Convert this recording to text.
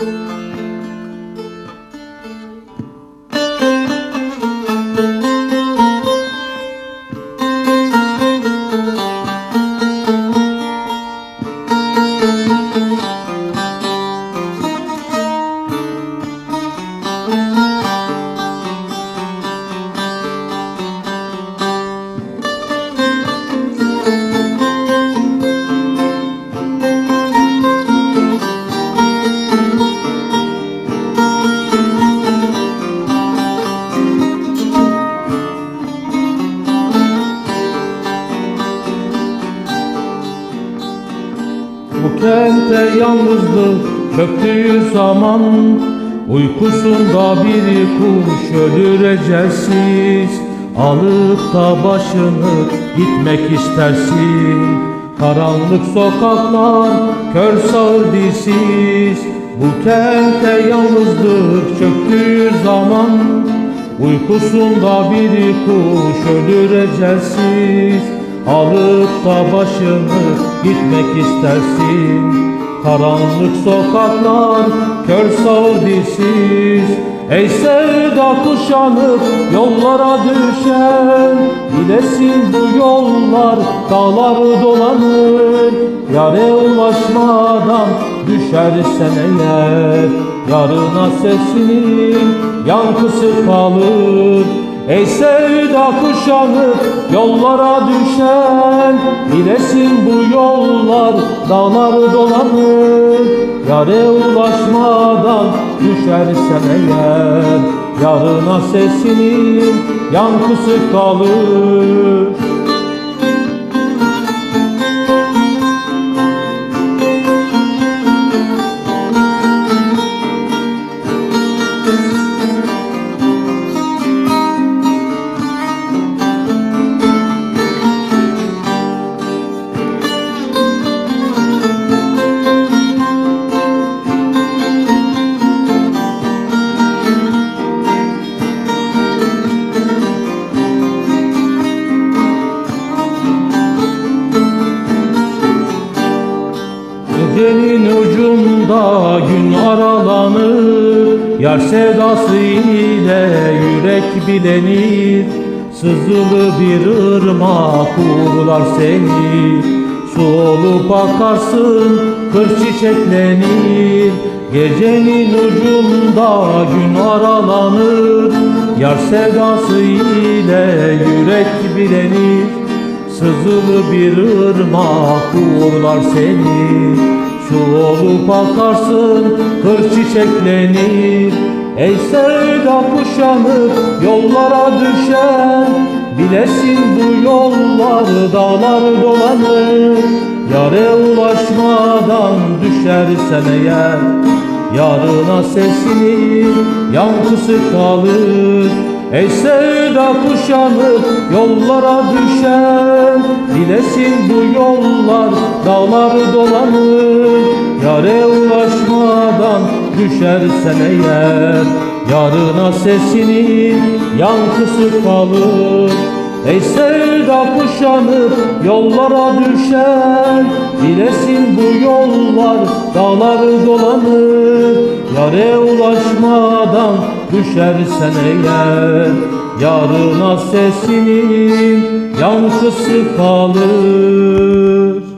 Bu kente yalnızlık çöktüğü zaman. Uykusunda bir kuş ölür ecelsiz Alıp da başını gitmek istersin. Karanlık sokaklar kör sağır dilsiz. Bu kente yalnızlık çöktüğü zaman. Uykusunda bir kuş ölür ecelsiz Alıp da başını gitmek istersin. Karanlık sokaklar kör sağır dilsiz Ey sevda kuşanıp yollara düşen. Bilesin bu yollar dağları dolanır. Yare ulaşmadan düşersen eğer Yarına sesinin yankısı kalır Ey sevda kuşanıp yollara düşen Bilesin bu yollar dağları dolanır. Yare ulaşmadan düşersen eğer Yarına sesinin yankısı kalır Gecenin ucunda gün aralanır Yar sevdası ile yürek bilenir. Sızılı bir ırmak uğurlar seni Su olup akarsın kır çiçeklenir. Gecenin ucunda gün aralanır Yar sevdası ile yürek bilenir. Sızılı bir ırmak uğurlar seni Su olup akarsın kır çiçeklenir Ey sevda kuşanıp yollara düşen Bilesin bu yollar dağlar dolanır. Yare ulaşmadan düşersen eğer Yarına sesinin yankısı kalır. Ey sevda kuşanıp yollara düşen Bilesin bu yollar dağları dolanır Yare ulaşmadan düşersen eğer Yarına sesinin yankısı kalır. Ey sevda kuşanıp yollara düşen Bilesin bu yollar dağları dolanır. Yare ulaşmadan düşersen eğer Yarına sesinin yankısı kalır